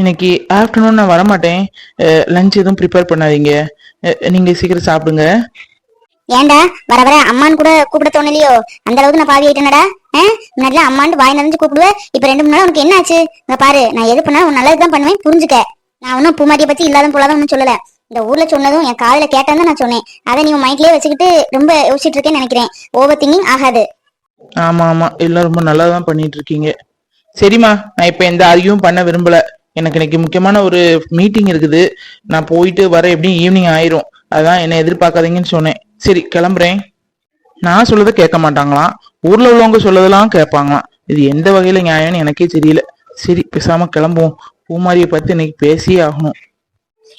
இன்னைக்கு ஆஃப்டர்நூன் நான் வரமாட்டேன். லஞ்ச் எதுவும் ப்ரிப்பேர் பண்ணாதீங்க. நீங்க சீக்கிரம் சாப்பிடுங்க. ஏன்டா? வர வர அம்மான்னு கூட கூப்பிட தோணலையோ? அந்த அளவுக்கு நான் பாவி ஆயிட்டேனடா. முன்னாடி அம்மான்னு வாய் நிறைஞ்சு கூப்பிடுவேன் இப்ப ரெண்டு மூணு நாள் உனக்கு என்ன ஆச்சு இங்க பாரு நான் எது பண்ணாலும் உன் நல்லது தான் பண்ணுவேன் புரிஞ்சுக்க. நான் ஒன்னும் பூமாரியை பத்தி இல்லாத போலாதான் ஒன்றும் சொல்லல. இந்த ஊர்ல சொன்னதும் என் காதுல கேட்டேன்னு நான் சொன்னேன். அதை நீ மைண்ட்லயே வச்சுக்கிட்டு ரொம்ப யோசிச்சுட்டு இருக்கேன்னு நினைக்கிறேன். ஓவர் திங்கிங் ஆகாது. ஆமா ஆமா. எல்லாம் ரொம்ப நல்லா தான் பண்ணிட்டு இருக்கீங்க. சரிம்மா நான் இப்ப எந்த ஆர்கியும் பண்ண விரும்பல. எனக்கு இன்னைக்கு முக்கியமான ஒரு மீட்டிங் இருக்குது. நான் போயிட்டு வர எப்படியும் ஈவினிங் ஆயிரும். அதான் என்னை எதிர்பார்க்காதீங்கன்னு சொன்னேன். சரி கிளம்புறேன். நான் சொல்லதை கேட்க மாட்டாங்களாம். ஊர்ல உள்ளவங்க சொல்லதெல்லாம் கேட்பாங்களாம். இது எந்த வகையில நியாயம்னு எனக்கே தெரியல. சரி பேசாம கிளம்புவோம். பூமாரியை பத்தி இன்னைக்கு பேசியே ஆகணும்.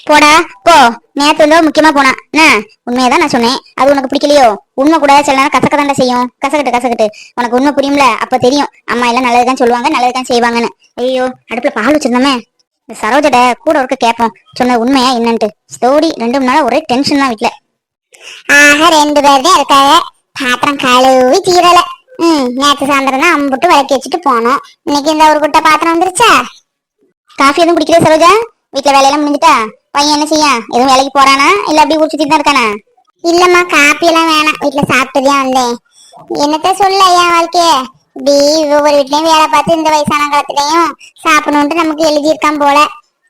போடா போ. நேத்து வந்து முக்கியமா போனா. என்ன? உண்மையதான் நான் சொன்னேன். அது உனக்கு பிடிக்கலையோ? உண்மை கூட சில நேரம் கசக்க தாண்டா செய்யும். கசக்கட்டு கசக்கட்டு. உனக்கு உண்மை புரியும்ல? அப்ப தெரியும். அம்மா எல்லாம் நல்லதுதான் சொல்லுவாங்க நல்லதுதான் செய்வாங்கன்னு. ஐயோ அடுப்புல பால் வச்சிருந்தோமே. இந்த சரோஜட கூட ஒருக்க கேட்போம். சொன்ன உண்மையா என்னன்ட்டு. ஸ்டோரி ரெண்டு மூணு நேரம் ஒரே டென்ஷன் தான் வீட்டுல ஆக ரெண்டு பேர் தான் இருக்காங்க பாத்திரம் கழுவி தீரல. ம் நேற்று சாயந்தரம் தான் அம்புட்டு விளக்கி வச்சுட்டு போனோம். இன்னைக்கு இந்த ஒரு குட்டை பாத்திரம் வந்துருச்சா? காஃபி எதுவும் குடிக்கிறேன் சரோஜா? வீட்டுல வேலையெல்லாம் முடிஞ்சுட்டா பையன் என்ன செய்யா? எதுவும் வேலைக்கு போறானா? இல்ல அப்படியே ஊர் சுத்திட்டு தான் இருக்கானா? இல்லம்மா காப்பி எல்லாம் வேணாம். வீட்ல சாப்பிட்டுதான் வந்தேன். என்னத்த சொல்ல என் வாழ்க்கைய? இப்படி ஒவ்வொரு வீட்லயும் வேலை பார்த்து இந்த வயசான காலத்துலயும் சாப்பிடணும்ட்டு நமக்கு எழுதியிருக்கான் போல.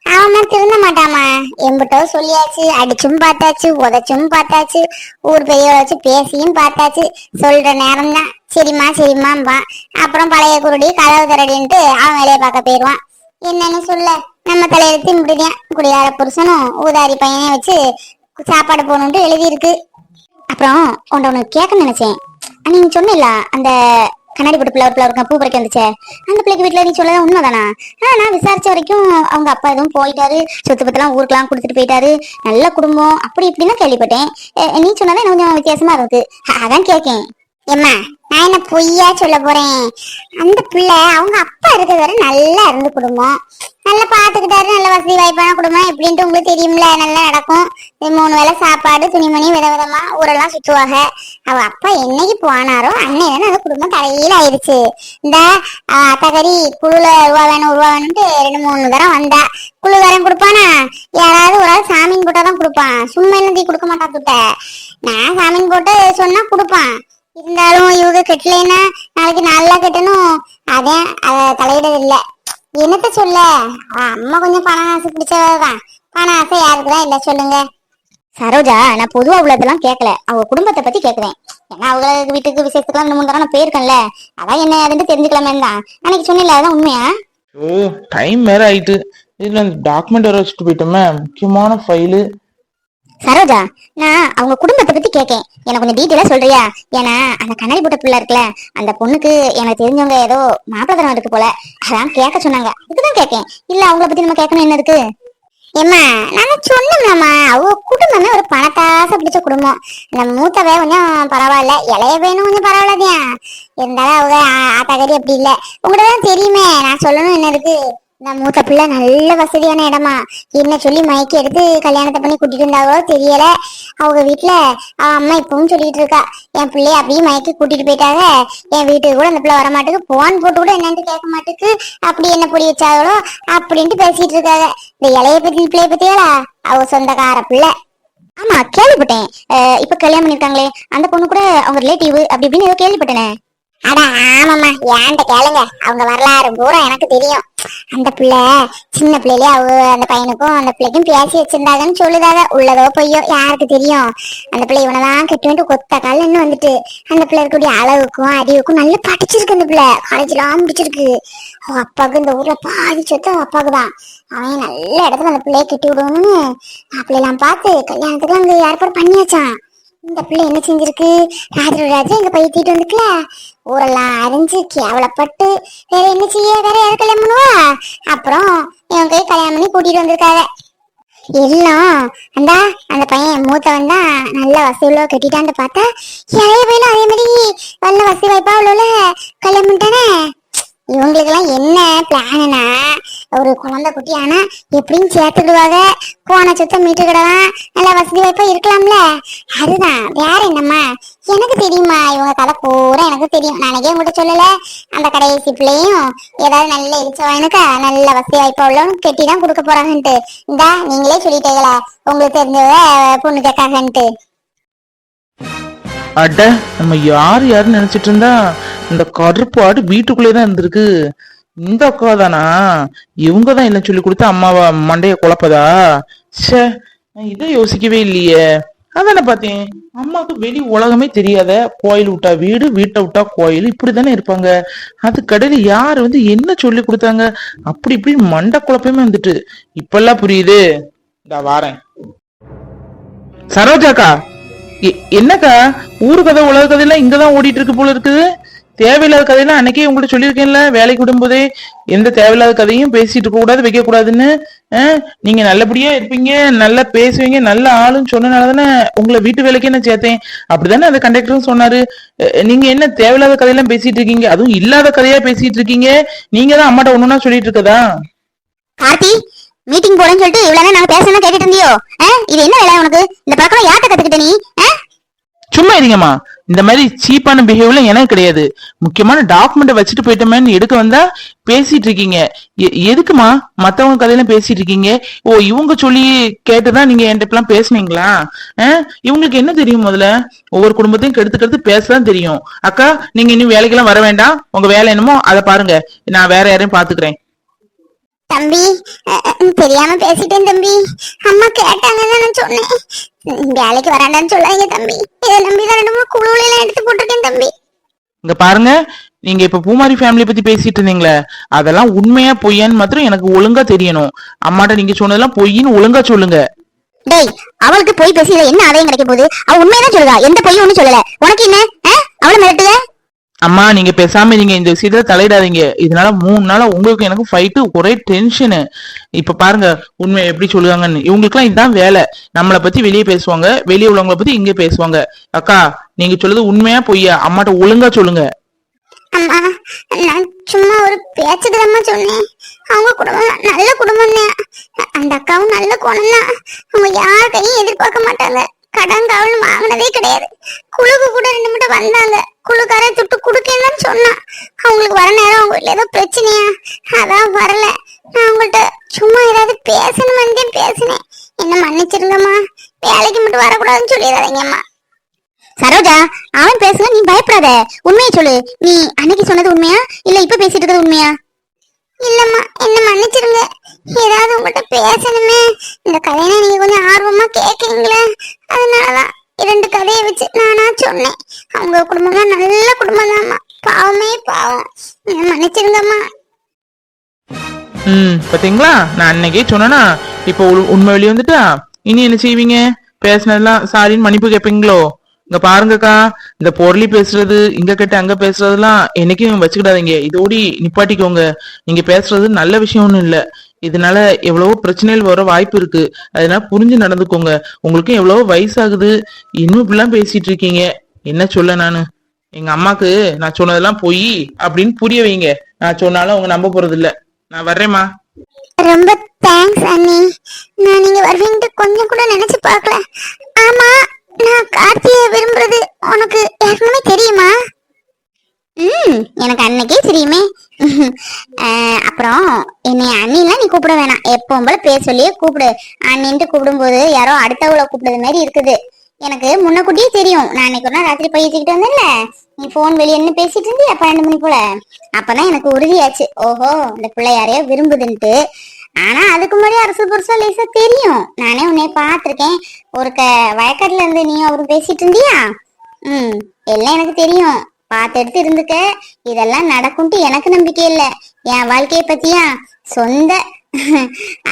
அவன் திருந்த மாட்டாமா எம்பிட்டோ சொல்லியாச்சு அடிச்சும் பார்த்தாச்சு உதைச்சும் பார்த்தாச்சு ஊர் பெரியவரை வச்சு பேசியும் பார்த்தாச்சு. சொல்ற நேரம் தான் சரிம்மா சரிம்மாம்பா அப்புறம் பழைய குருடி கதவு திரடின்ட்டு அவன் வேலையை பார்க்க போயிடுவான் என்னன்னு சொல்ல? நம்ம தலையில திம்பிடுதேன் குடியார புருஷனும் ஊதாரி பையனையும் வச்சு சாப்பாடு போகணுன்ட்டு எழுதியிருக்கு. அப்புறம் உன்ட ஒன்று கேட்க நினைச்சேன். நீங்க நீ அந்த கண்ணாடி போட்டு பிள்ளை ஒரு பிள்ளை பூ பறிக்க வந்துச்சே. அந்த பிள்ளைக்கு வீட்டுல நீ சொல்லதான் உண்மைதானா? ஆ நான் விசாரிச்ச வரைக்கும் அவங்க அப்பா எதுவும் போயிட்டாரு. சொத்து பத்தெல்லாம் ஊருக்கெல்லாம் கொடுத்துட்டு போயிட்டாரு. நல்ல குடும்பம். அப்படி இப்படின்னு கேள்விப்பட்டேன். நீ சொன்னதான் எனக்கு கொஞ்சம் வித்தியாசமா இருக்கு. அதான் கேட்கேன். ஏம்மா நான் என்ன பொய்யா சொல்ல போறேன்? அந்த பிள்ளை அவங்க அப்பா இருக்கிற வரை நல்லா இருந்து குடும்பம். நல்லா பாத்துக்கிட்டாரு நல்ல வசதி வாய்ப்பான குடும்பம். எப்படின்ட்டு உங்களுக்கு தெரியும்ல நல்லா நடக்கும். மூணு வேளை சாப்பாடு துணிமணி வித விதமா ஊரெல்லாம் சுத்துவாங்க. அவ அப்பா என்னைக்கு போனாரோ அன்னையில அந்த குடும்பம் தலையில ஆயிடுச்சு. இந்த அத்தகரி குழுல ரூபா வேணும் ரூபா வேணும்ட்டு ரெண்டு மூணு தரம் வந்தா. குழுகாரன் கொடுப்பானா? யாராவது ஒரு ஆள் சாமின் போட்டாதான் கொடுப்பான். சும்மா என்ன கொடுக்க மாட்டான் துட்ட. நான் சாமின் போட்டு சொன்னா கொடுப்பான். இருந்தாலும் இவங்க கெட்டலைன்னா நாளைக்கு நல்லா கட்டணும். அதே அத தலையிடது இல்லை. என்னத்த சொல்ல? அம்மா கொஞ்சம் பண ஆசை பிடிச்சவதான் பண ஆசை யாருக்குதான் இல்ல சொல்லுங்க. சரோஜா நான் பொதுவா உள்ளதெல்லாம் கேட்கல அவங்க குடும்பத்தை பத்தி கேக்குறேன் ஏன்னா அவங்க வீட்டுக்கு விசேஷத்துக்குலாம் ரெண்டு மூணு தடவை நான் போயிருக்கேன்ல. அதான் என்ன அதுன்னு தெரிஞ்சுக்கலாமே தான். அன்னைக்கு சொன்னில அதான் உண்மையா? ஓ டைம் வேற ஆயிட்டு. இதுல டாக்குமெண்ட் வேற வச்சுட்டு போயிட்டோமே. முக்கியமான ஃபைலு சரோஜா நான் அவங்க குடும்பத்தை பத்தி கேட்கேன் எனக்கு கொஞ்சம் டீட்டெயிலா சொல்றியா? ஏன்னா அந்த கண்ணாடி போட்ட பிள்ளை இருக்குல்ல அந்த பொண்ணுக்கு எனக்கு தெரிஞ்சவங்க ஏதோ மாப்பிள்ளை இருக்கு போல. அதான் கேட்க சொன்னாங்க. இதுதான் கேட்கேன் இல்ல அவங்கள பத்தி நம்ம கேட்கணும் என்ன இருக்கு ஏம்மா நான் சொன்னோம்லாமா அவங்க குடும்பமே ஒரு பணத்தாசை பிடிச்ச குடும்பம். இந்த மூத்தவே கொஞ்சம் பரவாயில்ல இளைய பையனும் கொஞ்சம் பரவாயில்லதியா? இருந்தாலும் அவங்க ஆத்தாக்கடி அப்படி இல்லை. உங்கள்கிட்ட தான் தெரியுமே நான் சொல்லணும் என்ன இருக்கு இந்த மூத்த பிள்ளை நல்ல வசதியான இடமா. என்ன சொல்லி மயக்கி எடுத்து கல்யாணத்தை பண்ணி கூட்டிட்டு இருந்தாவோ தெரியல. அவங்க வீட்டுல அவ அம்மா இப்பவும் சொல்லிட்டு இருக்கா என் பிள்ளைய அப்படியே மயக்கி கூட்டிட்டு போயிட்டாங்க. என் வீட்டுக்கு கூட அந்த பிள்ளை வரமாட்டுக்கு. போன் போட்டு கூட என்னன்னு கேட்க மாட்டுக்கு. அப்படி என்ன பொடி வச்சாங்களோ அப்படின்ட்டு பேசிட்டு இருக்காங்க. இந்த இளைய பத்தி பிள்ளைய பத்தியாளா? அவ சொந்தக்கார பிள்ளை. ஆமா கேள்விப்பட்டேன். இப்ப கல்யாணம் பண்ணிருக்காங்களே. அந்த பொண்ணு கூட அவங்க ரிலேட்டிவ் அப்படி இப்படின்னு ஏதோ கேள்விப்பட்டேனே. அட ஆமாம்மா. ஏன்ட்ட கேளுங்க. அவங்க வரலாறு பூரா எனக்கு தெரியும். அந்த பிள்ளை சின்ன பிள்ளையிலே அவ அந்த பையனுக்கும் அந்த பிள்ளைக்கும் பேசி வச்சிருந்தாங்கன்னு சொல்லுதாங்க. உள்ளதோ பொய்யோ யாருக்கு தெரியும்? அந்த பிள்ளை இவனதான் கட்டுவேன்ட்டு கொத்த கால இன்னும் வந்துட்டு அந்த பிள்ளை இருக்கக்கூடிய அளவுக்கும் அறிவுக்கும் நல்லா படிச்சிருக்கு அந்த பிள்ளை. காலேஜ்லாம் முடிச்சிருக்கு. அவ அப்பாவுக்கு இந்த ஊர்ல பாதி சொத்து அவ அப்பாவுக்கு தான் அவன் நல்ல இடத்துல அந்த பிள்ளைய கட்டி விடணும்னு. மாப்பிள்ளையெல்லாம் பார்த்து கல்யாணத்துக்கு அங்க ஏற்பாடு பண்ணியாச்சான் இந்த பிள்ளை என்ன செஞ்சிருக்கு? ராஜு ராஜா எங்க பைத்திட்டு வந்துக்கல. ஊரெல்லாம் அரைஞ்சு கேவலப்பட்டு வேற என்ன செய்ய? வேற யாரு கல்யாணம் பண்ணுவா? அப்புறம் இவன் கை கல்யாணம் பண்ணி கூட்டிட்டு வந்திருக்காங்க எல்லாம் அந்த அந்த பையன் மூத்தவன் தான் நல்ல வசதி உள்ள கட்டிட்டான்னு பார்த்தா இளைய பையனும் அதே மாதிரி. நல்ல வசதி வாய்ப்பா உள்ள கல்யாணம் பண்ணிட்டானே. இவங்களுக்கெல்லாம் என்ன பிளானுனா ஒரு குழந்தை குட்டி ஆனா எப்படியும் சேர்த்துடுவாங்க போன சுத்தம் மீட்டு கிடலாம் நல்ல வசதி வாய்ப்பா இருக்கலாம்ல. அதுதான். வேற என்னம்மா? எனக்கு தெரியுமா இவங்க கதை பூரா எனக்கு தெரியும். நாளைக்கே உங்ககிட்ட சொல்லல. அந்த கடைசி பிள்ளையும் ஏதாவது நல்ல இழிச்சவாயனுக்கா நல்ல வசதி வாய்ப்பா உள்ளவனு கெட்டி தான் கொடுக்க போறாங்கன்ட்டு. இந்தா நீங்களே சொல்லிட்டீங்களா. உங்களுக்கு தெரிஞ்சவ பொண்ணு கேட்காங்கன்ட்டு. அட நம்ம யார் யாருன்னு நினைச்சிட்டு இருந்தா இந்த கருப்பு ஆடு வீட்டுக்குள்ளே தான் இருந்திருக்கு. இந்த அக்கா தானா? இவங்க தான் என்ன சொல்லி கொடுத்து அம்மாவா மண்டைய குழப்பதா? ச்சே நான் இதை யோசிக்கவே இல்லையே. அதானே பார்த்தேன். அம்மாவுக்கு வெளி உலகமே தெரியாத கோயில் விட்டா வீடு வீட்டை விட்டா கோயில் இப்படிதானே இருப்பாங்க. அது கடையில யார் வந்து என்ன சொல்லி கொடுத்தாங்க? அப்படி இப்படி மண்டை குழப்பமே வந்துட்டு. இப்பெல்லாம் புரியுது. இந்த வாரேன். சரோஜாக்கா என்னக்கா? ஊரு கதை உலக கதையெல்லாம் இங்கதான் ஓடிட்டு இருக்கு போல இருக்குது தேவையில்லாத கதையெல்லாம் அன்னைக்கே உங்கள்ட்ட சொல்லியிருக்கேன்ல வேலைக்கு விடும்போதே. எந்த தேவையில்லாத கதையும் பேசிட்டு இருக்க கூடாது வைக்க கூடாதுன்னு. நீங்க நல்லபடியா இருப்பீங்க நல்லா பேசுவீங்க நல்ல ஆளுன்னு சொன்னனால தானே உங்களை வீட்டு வேலைக்கே நான் சேர்த்தேன். அப்படிதானே அந்த கண்டக்டரும் சொன்னாரு. நீங்க என்ன தேவையில்லாத கதையெல்லாம் பேசிட்டு இருக்கீங்க? அதுவும் இல்லாத கதையா பேசிட்டு இருக்கீங்க. நீங்க தான் அம்மாட்ட ஒண்ணுன்னா சொல்லிட்டு இருக்கதா? மீட்டிங் போறேன்னு சொல்லிட்டு இவ்வளவு நேரம் நாங்க பேசணும் கேட்டுட்டு இருந்தியோ? ஆ? இது என்ன வேலை உனக்கு? இந்த பழக்கம் யார்கிட்ட கத்துக்கிட்ட நீ? ஆ? சும்மா இருங்கம்மா. இந்த மாதிரி சீப்பான பிஹேவ்ல எனக்கு கிடையாது. முக்கியமான டாக்குமெண்ட் வச்சுட்டு போயிட்டோமேன்னு எடுக்க வந்தா பேசிட்டு இருக்கீங்க. எ- எதுக்குமா மத்தவங்க கதையெல்லாம் பேசிட்டு இருக்கீங்க? ஓ இவங்க சொல்லி கேட்டுதான் நீங்க என்கிட்ட எல்லாம் பேசுனீங்களா? இவங்களுக்கு என்ன தெரியும் முதல்ல? ஒவ்வொரு குடும்பத்தையும் கெடுத்து கெடுத்து பேசதான் தெரியும். அக்கா நீங்க இன்னும் வேலைக்கெல்லாம் வர வேண்டாம். உங்க வேலை என்னமோ அதை பாருங்க. நான் வேற யாரையும் பாத்துக்கிறேன் தம்பி தெரியாம பேசிட்டேன் தம்பி. அம்மா கேட்டாங்கன்னு நான் சொன்னேன். வேலைக்கு வராண்டான்னு சொல்லாதீங்க தம்பி. இதை நம்பி தான் ரெண்டு மூணு குழுவில எல்லாம் எடுத்து போட்டிருக்கேன் தம்பி. இங்க பாருங்க நீங்க இப்ப பூமாரி ஃபேமிலி பத்தி பேசிட்டு இருந்தீங்களே அதெல்லாம் உண்மையா பொய்யான்னு மாத்திரம் எனக்கு ஒழுங்கா தெரியணும். அம்மாட்ட நீங்க சொன்னதெல்லாம் பொய்ன்னு ஒழுங்கா சொல்லுங்க. டேய் அவளுக்கு போய் பேசி இதுல என்ன ஆதாயம் கிடைக்க போகுது? அவ உண்மையதான் சொல்லுதா? எந்த பொய்யும் ஒண்ணும் சொல்லல. உனக்கு என்ன? அவளை மிரட்டுத? அம்மா நீங்க பேசாம நீங்க இந்த விஷயத்துல தலையிடாதீங்க. இதனால மூணு நாளா உங்களுக்கு எனக்கு ஃபைட்டு ஒரே டென்ஷனு இப்ப பாருங்க உண்மை எப்படி சொல்லுவாங்கன்னு. இவங்களுக்குலாம் இதுதான் வேலை. நம்மளை பத்தி வெளியே பேசுவாங்க வெளியே உள்ளவங்கள பத்தி இங்க பேசுவாங்க. அக்கா நீங்க சொல்லுது உண்மையா பொய்யா? அம்மாட்ட ஒழுங்கா சொல்லுங்க. அம்மா நான் சும்மா ஒரு பேச்சுக்கு சொன்னேன். அவங்க குடும்பம் நல்ல குடும்பம் தான் அந்த அக்காவும் நல்ல குணம் தான் அவங்க யார்கிட்டையும் எதிர்பார்க்க மாட்டாங்க. கடன் காவல் வாங்கினதே கிடையாது. குழுக்கு கூட ரெண்டு மட்டும் வந்தாங்க. குழுக்கார துட்டு குடுக்கேன்னு சொன்னா அவங்களுக்கு வர நேரம் அவங்க வீட்டுல ஏதோ பிரச்சனையா? அதான் வரல. நான் உங்கள்கிட்ட சும்மா ஏதாவது பேசணும் வந்தேன் பேசினேன். என்ன மன்னிச்சிருங்கம்மா. வேலைக்கு மட்டும் வரக்கூடாதுன்னு சொல்லிடாதீங்கம்மா. சரோஜா அவன் பேசுங்க நீ பயப்படாத. உண்மையை சொல்லு. நீ அன்னைக்கு சொன்னது உண்மையா? இல்ல இப்ப பேசிட்டு இருக்கிறது உண்மையா? இல்லம்மா என்ன மன்னிச்சிருங்க. ஏதாவது உங்கள்கிட்ட பேசணுமே. இந்த கதையை நீங்க கொஞ்சம் ஆர்வமா கேக்குறீங்களே. அதனாலதான் இரண்டு கதையை வச்சு நானா சொன்னேன். அவங்க குடும்பம் நல்ல குடும்பம் தான்மா பாவமே பாவம். என்ன மன்னிச்சிருங்கம்மா. ம் பாத்தீங்களா? நான் அன்னைக்கே சொன்னா இப்போ உண்மை வெளியே வந்துட்டா? இனி என்ன செய்வீங்க? பேசினதெல்லாம் சாரின்னு மன்னிப்பு கேட்பீங்களோ இங்க பாருங்கக்கா இந்த பொருளி பேசுறது இங்க கிட்ட அங்க பேசுறதெல்லாம் என்னைக்கும் வச்சுக்கிடாதீங்க. இதோடி நிப்பாட்டிக்கோங்க. நீங்க பேசுறது நல்ல விஷயம் ஒண்ணும் இல்ல. இதனால எவ்வளவோ பிரச்சனைகள் வர வாய்ப்பு இருக்கு. அதனால புரிஞ்சு நடந்துக்கோங்க. உங்களுக்கும் எவ்வளவோ வயசாகுது. இன்னும் இப்படிலாம் பேசிட்டு இருக்கீங்க. என்ன சொல்ல நானு? எங்க அம்மாக்கு நான் சொன்னதெல்லாம் பொய் அப்படின்னு புரிய வைங்க. நான் சொன்னாலும் அவங்க நம்ப போறது இல்ல நான் வர்றேம்மா. ரொம்ப தேங்க்ஸ் அண்ணி. நான் நீங்க வருவீங்கன்னு கொஞ்சம் கூட நினைச்சு பார்க்கல. ஆமா நான் கார்த்தியை விரும்புறது உனக்கு ஏற்கனவே தெரியுமா? ம் எனக்கு அன்னைக்கே தெரியுமே. அஹ், அப்புறம் என்னை அண்ணிலாம் நீ கூப்பிட வேணாம். எப்பவும் போல பேர் சொல்லியே கூப்பிடு. அண்ணின்ட்டு கூப்பிடும்போது யாரோ அடுத்தவளை கூப்பிடுறது மாதிரி இருக்குது. எனக்கு முன்னக்கூட்டியே தெரியும். நான் அன்னைக்கு ஒரு நாள் ராத்திரி பயிற்சிக்கிட்டு வந்தேன்ல. நீ போன் வெளியே நின்னு பேசிட்டு இருந்தியா? பன்னெண்டு மணி போல. அப்பதான் எனக்கு உறுதியாச்சு. ஓஹோ இந்த பிள்ளை யாரையோ விரும்புதுன்ட்டு. ஆனா அதுக்கு முன்னாடி அரசு புருஷா லேசா தெரியும். நானே உன்னை பார்த்துருக்கேன். ஒரு க வயக்காட்டுல இருந்து நீ அவரும் பேசிட்டு இருந்தியா? ம் எல்லாம் எனக்கு தெரியும். பார்த்து எடுத்து இருந்துக்க. இதெல்லாம் நடக்கும்ட்டு எனக்கு நம்பிக்கை இல்ல. என் வாழ்க்கைய பத்தியா? சொந்த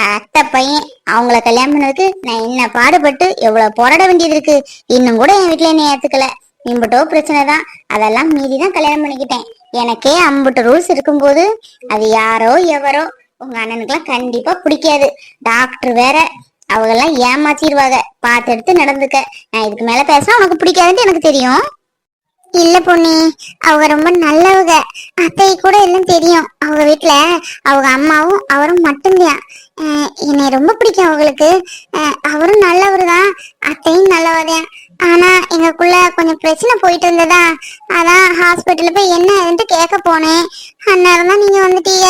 அத்தை பையன் அவங்கள கல்யாணம் பண்ணதுக்கு நான் என்ன பாடுபட்டு எவ்வளவு போராட வேண்டியது இருக்கு? இன்னும் கூட என் வீட்டுல என்ன ஏத்துக்கல. இம்புட்டோ பிரச்சனை தான். அதெல்லாம் மீறி தான் கல்யாணம் பண்ணிக்கிட்டேன். எனக்கே அம்புட்டு ரூல்ஸ் இருக்கும்போது அது யாரோ எவரோ உங்க அண்ணனுக்குலாம் கண்டிப்பா பிடிக்காது. டாக்டர் வேற அவங்கெல்லாம் ஏமாத்திடுவாங்க பார்த்து எடுத்து நடந்துக்க. நான் இதுக்கு மேல பேசினா உனக்கு பிடிக்காதுன்னு எனக்கு தெரியும். இல்ல பொண்ணி அவங்க ரொம்ப நல்லவங்க. அத்தை கூட எல்லாம் தெரியும். அவங்க வீட்டுல அவங்க அம்மாவும் அவரும் மட்டும்தான். என்னை ரொம்ப பிடிக்கும் அவங்களுக்கு. அஹ் அவரும் நல்லவர் தான். அத்தையும் நல்லவதான். ஆனா எங்களுக்குள்ள கொஞ்சம் பிரச்சனை போயிட்டு இருந்ததா? அதான் ஹாஸ்பிட்டல்ல போய் என்ன ஏதுன்ட்டு கேட்க போனேன். அந்நேரம் தான் நீங்க வந்துட்டீங்க.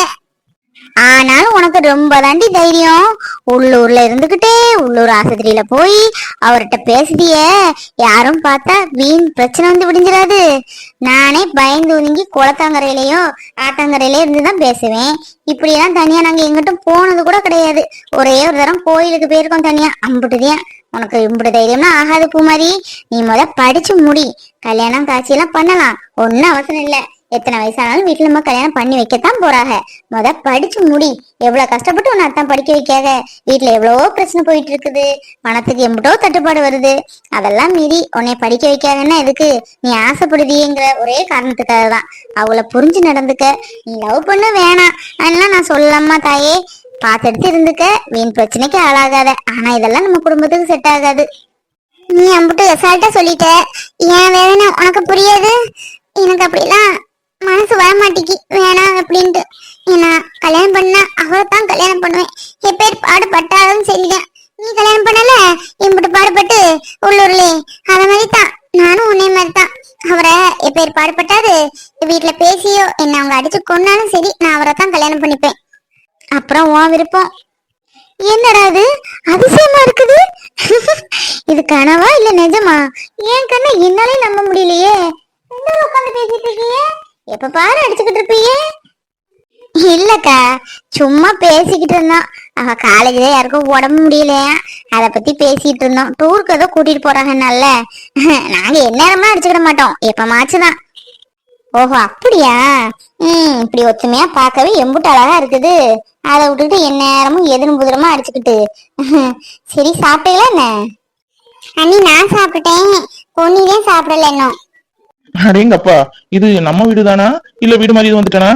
ஆனாலும் உனக்கு ரொம்ப தாண்டி தைரியம். உள்ளூர்ல இருந்துகிட்டே உள்ளூர் ஆஸ்பத்திரியில போய் அவர்கிட்ட பேசுதியே யாரும் பார்த்தா வீண் பிரச்சனை வந்து விடிஞ்சிடாது நானே பயந்து ஒதுங்கி குளத்தாங்கரையிலயோ ஆட்டாங்கரையிலயோ இருந்துதான் பேசுவேன். இப்படியெல்லாம் தனியா நாங்க எங்கிட்டும் போனது கூட கிடையாது. ஒரே ஒரு தரம் கோயிலுக்கு போயிருக்கோம் தனியா. அம்புட்டுதியா. உனக்கு இம்புட்டு தைரியம்னா ஆகாது பூமாரி. நீ முத படிச்சு முடி. கல்யாணம் காட்சியெல்லாம் பண்ணலாம். ஒன்னும் அவசரம் இல்ல. எத்தனை வயசானாலும் வீட்டுல நம்ம கல்யாணம் பண்ணி வைக்கத்தான் போறாங்க முத படிச்சு முடி. எவ்வளவு கஷ்டப்பட்டு உன்னை அத்தான் படிக்க வைக்காத வீட்டுல எவ்வளவோ பிரச்சனை போயிட்டு இருக்குது பணத்துக்கு எம்பிட்டோ தட்டுப்பாடு வருது. அதெல்லாம் மீறி உன்னை படிக்க வைக்காதன்னா எதுக்கு? நீ ஆசைப்படுதியேங்கிற ஒரே காரணத்துக்காக தான் அவளை புரிஞ்சு நடந்துக்க. நீ லவ் பண்ண வேணாம். அதெல்லாம் நான் சொல்லலாமா தாயே? பார்த்துட்டு இருந்துக்க. வீண் பிரச்சனைக்கு ஆளாகாத. ஆனா இதெல்லாம் நம்ம குடும்பத்துக்கு செட் ஆகாது. நீ அம்பிட்டு எசால்ட்டா சொல்லிட்ட. ஏன் வேதனை உனக்கு புரியாது? எனக்கு அப்படிலாம் மனசு வர மாட்டேங்கி வேணாம் அப்படின்ட்டு. நான் கல்யாணம் பண்ண அவரை தான் கல்யாணம் பண்ணுவேன். எப்பேர் பாடுபட்டாலும் சரிதான். நீ கல்யாணம் பண்ணல? இம்பிட்டு பாடுபட்டு உள்ளூர்லே அத மாதிரி தான் நானும் உன்னே மாதிரி தான் அவரை எப்பேர் பாடுபட்டாது. வீட்டுல பேசியோ என்ன அவங்க அடிச்சு கொன்னாலும் சரி நான் அவரை தான் கல்யாணம் பண்ணிப்பேன். அப்புறம் உன் விருப்பம். என்னடா இது? அதிசயமா இருக்குது. இது கனவா இல்ல நிஜமா? ஏன் கண்ணை என்னாலே நம்ப முடியலையே. உட்காந்து பேசிட்டு இருக்கீங்க எப்ப பாரு அடிச்சுக்கிட்டு இருப்பீங்க? இல்லக்கா சும்மா பேசிக்கிட்டு இருந்தோம். அவ காலேஜ்ல யாருக்கும் உடம்பு முடியலையா அதை பத்தி பேசிட்டு இருந்தோம். டூருக்கு ஏதோ கூட்டிட்டு போறாங்கன்னால நாங்க எந்நேரமா அடிச்சுக்கிட மாட்டோம். எப்பமாச்சுதான் ஓஹோ அப்படியா? ம் இப்படி ஒத்துமையா பார்க்கவே எம்புட்டு அழகா இருக்குது. அதை விட்டுட்டு எந்நேரமும் எதிரும் புதிரமா அடிச்சுக்கிட்டு. சரி சாப்பிட்டீங்களா என்ன? அண்ணி நான் சாப்பிட்டேன். பொன்னிதான் சாப்பிடல இன்னும். அடேங்கப்பா இது நம்ம வீடு தானா இல்ல வீடு மாதிரி வந்துட்டானா?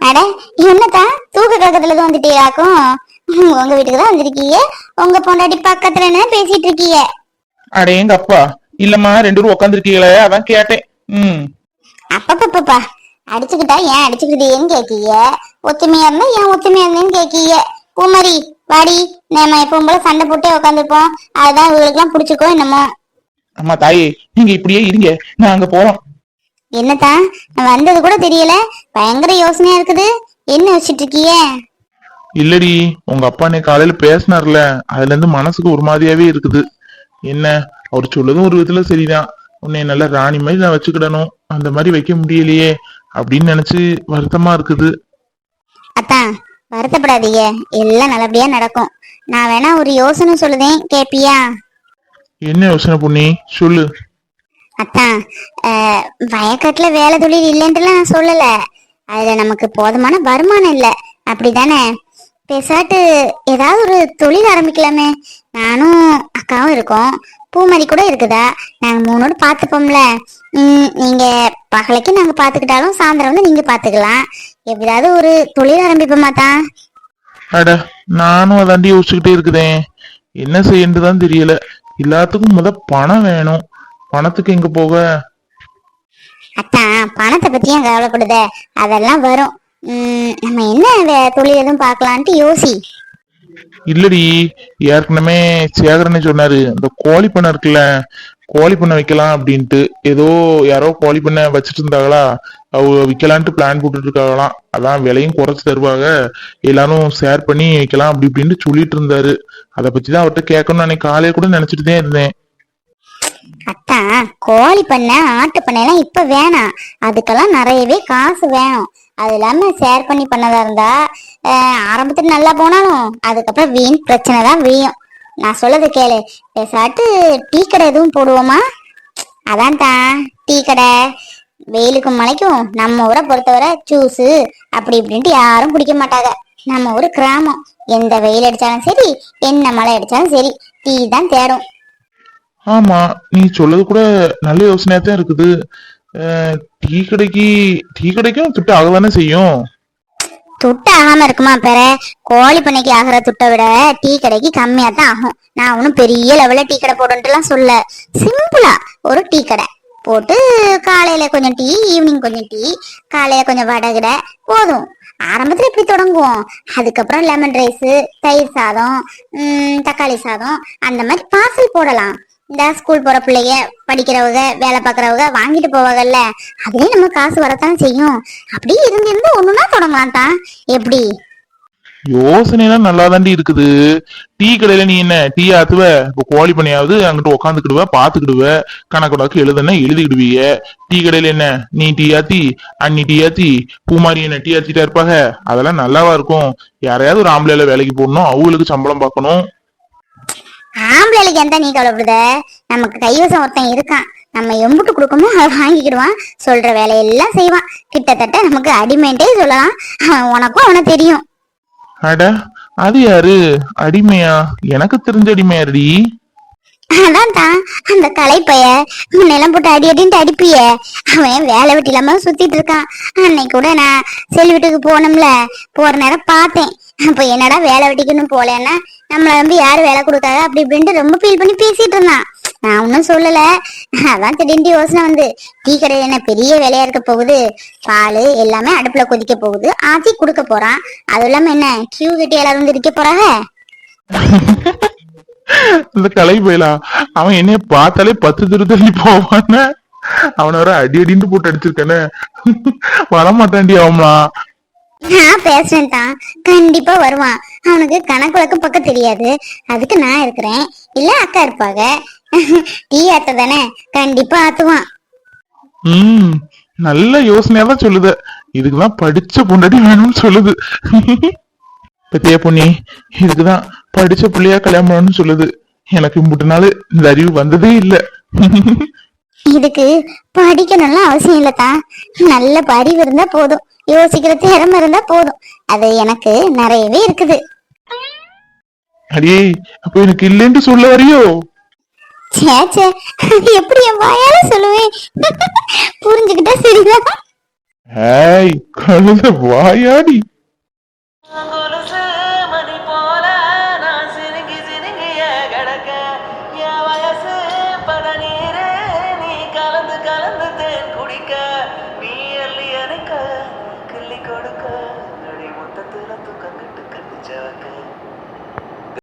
அட என்னக்கா தூக்க கக்கத்துல தான் வந்துட்டீங்களாக்கும் உங்க வீட்டுக்கு தான் வந்திருக்கீங்க உங்க பொண்டாட்டி பக்கத்துல என்ன பேசிட்டு இருக்கீங்க அடேங்கப்பா இல்லம்மா ரெண்டு பேரும் உட்காந்துருக்கீங்களே அதான் கேட்டேன். ம். அப்பப்பப்பா அடிச்சுக்கிட்டா ஏன் அடிச்சுக்கிட்டேன்னு கேக்கீங்க ஒத்துமையா இருந்தா ஏன் ஒத்துமையா இருந்தேன்னு கேக்கீங்க பூமரி வாடி நம்ம எப்பவும் போல சண்டை போட்டே உட்காந்துருப்போம் அதுதான் இவங்களுக்குலாம் பிடிச்சிக்கோ என்னமோ. அம்மா தாயே நீங்க இப்படியே இருங்க. நான் அங்க போறோம். என்னத்தா? நான் வந்தது கூட தெரியல. பயங்கர யோசனையா இருக்குது. என்ன வச்சிட்டு இருக்கீங்க? இல்லடி உங்க அப்பா அன்னைக்கு காலையில பேசினார்ல. அதுல இருந்து மனசுக்கு ஒரு மாதிரியாவே இருக்குது. என்ன அவர் சொல்லதும் ஒரு விதத்துல சரிதான். உன்னை நல்ல ராணி மாதிரி நான் வச்சுக்கிடணும். அந்த மாதிரி வைக்க முடியலையே அப்படின்னு நினைச்சு வருத்தமா இருக்குது. அத்தான் வருத்தப்படாதீங்க. எல்லாம் நல்லபடியா நடக்கும். நான் வேணா ஒரு யோசனை சொல்லுதேன். கேப்பியா? என்ன யோசனை புண்ணி சொல்லு. அத்தான் வயக்காட்டுல வேலை தொழில் இல்லைன்ட்டுலாம் நான் சொல்லல. அதுல நமக்கு போதுமான வருமானம் இல்ல. அப்படிதானே? பேசாட்டு ஏதாவது ஒரு தொழில் ஆரம்பிக்கலாமே. நானும் அக்காவும் இருக்கோம். பூமரி கூட இருக்குதா? நாங்க மூணோடு பார்த்துப்போம்ல உம் நீங்க பகலைக்கு நாங்க பாத்துக்கிட்டாலும் சாயந்தரம் வந்து நீங்க பாத்துக்கலாம். எப்படியாவது ஒரு தொழில் ஆரம்பிப்போமா தான் அட நானும் அதாண்டி யோசிச்சுக்கிட்டே இருக்குதேன். என்ன செய்யறதுதான் தெரியல. எல்லாத்துக்கும் முத பணம் வேணும். பணத்துக்கு எங்க போக? அத்தான் பணத்தை பத்தி ஏன் கவலைப்படுத? அதெல்லாம் வரும். உம் நம்ம என்ன தொழில் எதுவும் பார்க்கலான்ட்டு யோசி. இல்லடி ஏற்கனவே சேகரனே சொன்னாரு இந்த கோழி பண்ணை இருக்குல்ல கோழி பண்ணை வைக்கலாம் அப்படின்ட்டு ஏதோ யாரோ கோழி பண்ண வச்சுட்டு இருந்தாங்களா? அவங்க விற்கலான்ட்டு பிளான் போட்டுட்டு இருக்காங்களாம். அதான் விலையும் குறைச்சி தருவாங்க. எல்லாரும் ஷேர் பண்ணி வைக்கலாம் அப்படி இப்படின்ட்டு சொல்லிட்டு இருந்தாரு. அதை பத்தி தான் அவர்கிட்ட கேட்கணும்னு அன்னைக்கு காலையில கூட நினைச்சிட்டு தான் இருந்தேன். அத்தா கோழி பண்ணை ஆட்டு பண்ணையெல்லாம் இப்ப வேணாம். அதுக்கெல்லாம் நிறையவே காசு வேணும். அது இல்லாம ஷேர் பண்ணி பண்ணதா இருந்தா ஆரம்பத்துல நல்லா போனாலும் அதுக்கப்புறம் வீண் பிரச்சனை தான் வீயும். நான் சொல்லது கேளு. பேசாட்டு டீ கடை எதுவும் போடுவோமா? அதான் தான் டீ கடை. வெயிலுக்கும் மழைக்கும் நம்ம ஊரை பொறுத்தவரை ஜூஸு அப்படி இப்படின்ட்டு யாரும் குடிக்க மாட்டாங்க. நம்ம ஊர் கிராமம். எந்த வெயில் அடிச்சாலும் சரி என்ன மழை அடிச்சாலும் சரி டீ தான் தேடும். ஆமா நீ சொல்லது கூட நல்ல யோசனையா தான் இருக்குது டீ கடைக்கு டீ கடைக்கும் துட்டு ஆகதானே செய்யும்? துட்டு ஆகாம இருக்குமா பெற கோழி பண்ணைக்கு ஆகிற துட்டை விட டீ கடைக்கு கம்மியா தான் ஆகும். நான் ஒன்றும் பெரிய லெவல்ல டீ கடை போடுன்ட்டுலாம் சொல்ல. சிம்பிளா ஒரு டீ கடை. போட்டு காலையில கொஞ்சம் டீ ஈவினிங் கொஞ்சம் டீ காலையில கொஞ்சம் வடகடை போதும். ஆரம்பத்துல இப்படி தொடங்குவோம். அதுக்கப்புறம் லெமன் ரைஸ் தயிர் சாதம் தக்காளி சாதம் அந்த மாதிரி பார்சல் போடலாம். இந்த ஸ்கூல் போற பிள்ளைங்க படிக்கிறவங்க வேலை பாக்குறவங்க வாங்கிட்டு போவாங்கல்ல அதுலயே நம்ம காசு வரத்தான் செய்யும். அப்படியே இருந்து இருந்து ஒண்ணுனா தொடங்கலாம் தான் எப்படி? யோசனைலாம் நல்லா தாண்டி இருக்குது. டீ கடையில நீ என்ன டீ ஆத்துவ? இப்போ கோழி பண்ணியாவது அங்கிட்டு உக்காந்துக்கிடுவ பாத்துக்கிடுவ கணக்கு எழுதுனா எழுதிக்கிடுவிய. டீ கடையில என்ன நீ டீ ஆத்தி அண்ணி டீ ஆத்தி பூமாரி என்ன டீ ஆத்திட்டா இருப்பாங்க. அதெல்லாம் நல்லாவா இருக்கும். யாரையாவது ஒரு ஆம்பளைல வேலைக்கு போடணும் அவங்களுக்கு சம்பளம் பார்க்கணும். ஆம்பளைக்கு எந்த நீ கவலைப்படுத? நமக்கு கைவசம் ஒருத்தன் இருக்கான். நம்ம எம்புட்டு கொடுக்கமோ அதை வாங்கிக்கிடுவான். சொல்ற வேலையெல்லாம் செய்வான். கிட்டத்தட்ட நமக்கு அடிமைன்ட்டே சொல்லலாம். உனக்கும் அவனை தெரியும். அட அது யாரு? அடிமையா? எனக்கு தெரிஞ்ச அடிமையாடி அதான் தான் அந்த கலைப்பைய முன்னெல்லாம் போட்டு அடி அடின்ட்டு அடிப்பிய. அவன் வேலை வெட்டி இல்லாம சுத்திட்டு இருக்கான். அன்னைக்கு கூட நான் செல் வீட்டுக்கு போனோம்ல. போற நேரம் பார்த்தேன். அப்ப என்னடா வேலை வெட்டிக்குன்னு போலேன்னா நம்மள வந்து யாரு வேலை கொடுக்காத அப்படி இப்படின்ட்டு ரொம்ப ஃபீல் பண்ணி பேசிட்டு இருந்தான். நான் ஒன்னும் சொல்லல. அதான் திடீர்னு யோசனை வந்து. டீ கடையில் என்ன பெரிய வேலையா இருக்க போகுது? பால் எல்லாமே அடுப்புல கொதிக்க போகுது. ஆத்தி கொடுக்க போறான். அதுவும் இல்லாம என்ன கியூ கிட்ட எல்லாரும் வந்து இருக்க போறாங்க? இந்த கலை போயலா. அவன் என்னைய பார்த்தாலே பத்து திரு தள்ளி போவான. அவனை வர அடி அடின்னு போட்டு அடிச்சிருக்கானே. வரமாட்டான்டி அவன்லாம். நான் பேசுறேன் தான் கண்டிப்பா வருவான். அவனுக்கு கணக்கு வழக்கு பக்கம் தெரியாது. அதுக்கு நான் இருக்கிறேன். இல்ல அக்கா இருப்பாங்க. டீ ஆத்த தானே? கண்டிப்பா ஆத்துவான். ம் நல்ல யோசனையா தான் சொல்லுது. இதுக்குதான் படிச்ச பொண்டாட்டி வேணும்னு சொல்லுது. பத்தியா பொண்ணி இதுக்குதான் படிச்ச புள்ளையா கல்யாணம் பண்ணணும்னு சொல்லுது. எனக்கு இம்புட்டு நாள் இந்த அறிவு வந்ததே இல்ல. இதுக்கு படிக்கணும்லாம் அவசியம் இல்ல தான் நல்ல அறிவு இருந்தா போதும். யோசிக்கிற திறமை இருந்தா போதும். அது எனக்கு நிறையவே இருக்குது. அடியே அப்ப எனக்கு இல்லைன்னு சொல்ல வரியோ? சே சே அது எப்படி என் வாயால சொல்லுவேன் புரிஞ்சுக்கிட்டா சரிதான். ஏய் கழுத வாயாடி.